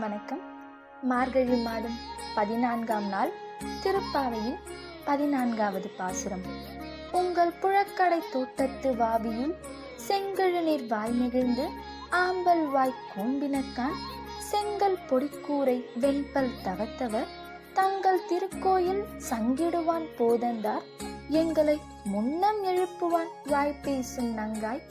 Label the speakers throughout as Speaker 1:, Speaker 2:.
Speaker 1: வணக்கம். மார்கழி மாதம் பதினான்காம் நாள் திருப்பாவையில் பதினான்காவது பாசுரம். உங்கள் புழக்கடை தோட்டத்து வாவியும் செங்கழு நீர் வாய் நெகிழ்ந்து ஆம்பல் வாய் கூம்பினக்கான் செங்கல் பொடிக்கூரை வெண்பல் தவத்தவர் தங்கள் திருக்கோயில் சங்கிடுவான் போதந்தார் எங்களை முன்னம் எழுப்புவான் வாய் பேசும் நங்காய்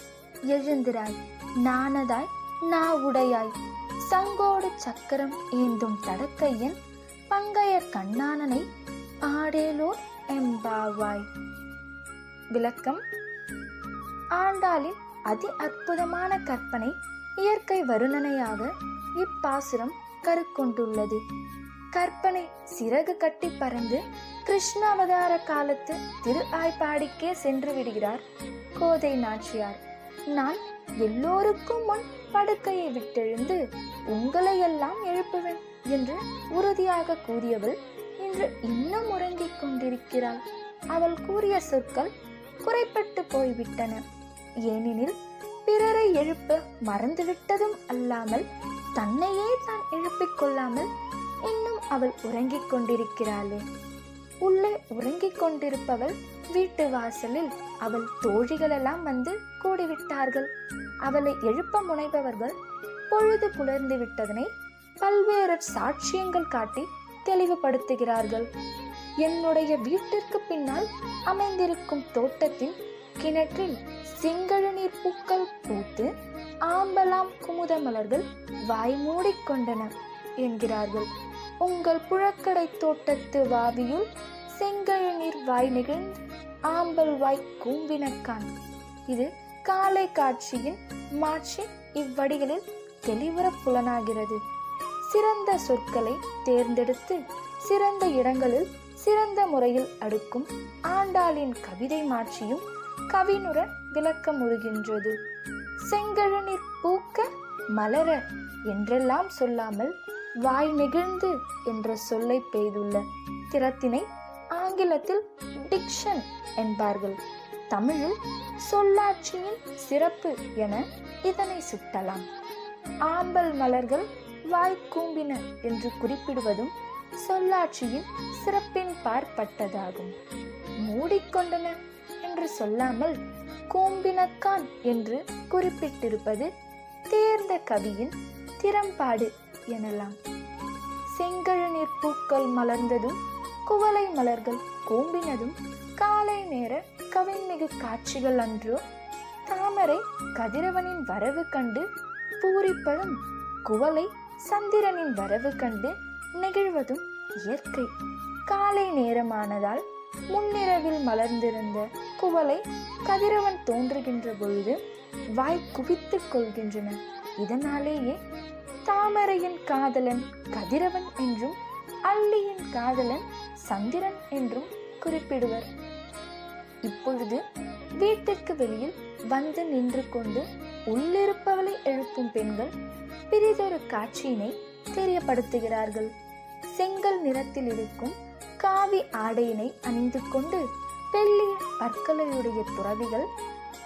Speaker 1: எழுந்திராய் நானதாய் நா உடையாய். சங்கோடு சக்கரம் ஏந்தும் தடக்கையன் பங்கைய கண்ணானனை ஆடேலோர் எம்பாவாய். விளக்கம். ஆண்டாளின் அதி அற்புதமான கற்பனை இயற்கை வருணனையாக இப்பாசுரம் கருக்கொண்டுள்ளது. கற்பனை சிறகு கட்டி பறந்து கிருஷ்ண அவதார காலத்து திரு ஆய்ப்பாடிக்கே சென்று விடுகிறார் கோதை நாச்சியார். நான் எல்லோருக்கும் முன் படுக்கையை விட்டெழுந்து உங்களை எல்லாம் எழுப்புவேன் என்று உறுதியாக கூறியவள் இன்று இன்னும் உறங்கிக் கொண்டிருக்கிறாள். அவள் கூறிய சொற்கள் குறைப்பட்டு போய்விட்டன. ஏனெனில் பிறரை எழுப்ப மறந்துவிட்டதும் அல்லாமல் தன்னையே தான் எழுப்பிக் கொள்ளாமல் இன்னும் அவள் உறங்கிக் கொண்டிருக்கிறாளே. உறங்கிக் கொண்டிருப்பவள் வீட்டு வாசலில் அவள் தோழிகளெல்லாம் வந்து கூடிவிட்டார்கள். அவளை எழுப்ப முனைபவர்கள் பொழுது புலர்ந்து விட்டதனை பல்வேறு சாட்சியங்கள் காட்டி தெளிவுபடுத்துகிறார்கள். என்னுடைய வீட்டிற்கு பின்னால் அமைந்திருக்கும் தோட்டத்தின் கிணற்றில் செங்கழு நீர் பூக்கள் பூத்து ஆம்பலாம் குமுத மலர்கள் வாய் மூடிக்கொண்டன என்கிறார்கள். உங்கள் புழக்கடை தோட்டத்து வாவியுள் செங்கழு நீர் வாய் நெகிழ்ந்து ஆம்பல் வாய் கூம்பினக்கான். இது காலை காட்சியின் மாட்சி இவ்வடிகளில் தெளிவுற புலனாகிறது. சிறந்த சொற்களை தேர்ந்தெடுத்து சிறந்த இடங்களில் சிறந்த முறையில் அடுக்கும் ஆண்டாளின் கவிதை மாட்சியும் கவினுர விளக்கமுறுகின்றது செங்கழுநீர் பூக்க மலர என்றெல்லாம் சொல்லாமல் வாய் நெகிழ்ந்து என்ற சொல்லை பெய்துள்ள திறத்தினை ஆங்கிலத்தில் டிக்ஷன் என்பார்கள். தமிழில் சொல்லாட்சியின் சிறப்பு என இதனை சுட்டலாம். ஆம்பல் மலர்கள் வாய்க்கூம்பின என்று குறிப்பிடுவதும் சொல்லாட்சியின் சிறப்பின் பார்ப்பட்டதாகும். மூடிக்கொண்டன என்று சொல்லாமல் கூம்பினக்கான் என்று குறிப்பிட்டிருப்பது தேர்ந்த கவியின் திறம்பாடு எனலாம். செங்கழுநீர் பூக்கள் மலர்ந்ததும் குவளை மலர்கள் கூம்பினதும் காலை நேர கவின்மிகு காட்சிகள் அன்றோ தாமரை கதிரவனின் வரவு கண்டு பூரிப்பதும் குவளை சந்திரனின் வரவு கண்டு நெகிழ்வதும் இயற்கை. காலை நேரமானதால் முன்னிரவில் மலர்ந்திருந்த குவளை கதிரவன் தோன்றுகின்ற பொழுது வாய் குவித்துக் கொள்கின்றன. இதனாலேயே தாமரையின் காதலன் கதிரவன் என்றும் அல்லியின் காதலன் சந்திரன் என்றும் குறிப்பிடுவர். இப்பொழுது வீட்டிற்கு வெளியில் வந்து நின்று கொண்டு உள்ளிருப்பவளை எழுப்பும் பெண்கள் பிரிதொரு காட்சியினை தெரியப்படுத்துகிறார்கள். செங்கல் நிறத்தில் இருக்கும் காவி ஆடையினை அணிந்து கொண்டு வெள்ளிய பற்களையுடைய துறவிகள்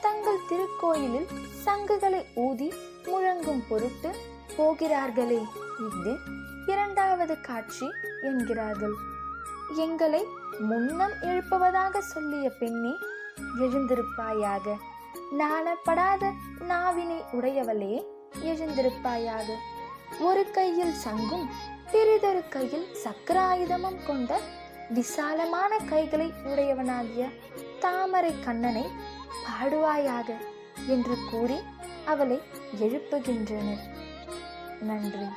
Speaker 1: தங்கள் திருக்கோயிலில் சங்குகளை ஊதி முழங்கும் பொருட்டு போகிறார்களே இது இரண்டாவது காட்சி என்கிறார்கள். எங்களை முன்னம் எழுப்புவதாக சொல்லிய பெண்ணே எழுந்திருப்பாயாக. நாணப்படாத நாவினை உடையவளே எழுந்திருப்பாயாக. ஒரு கையில் சங்கும் பிறிதொரு கையில் சக்கராயுதமும் கொண்ட விசாலமான கைகளை உடையவனாகிய தாமரை கண்ணனை பாடுவாயாக என்று கூறி அவளை எழுப்புகின்றனர். நன்றி.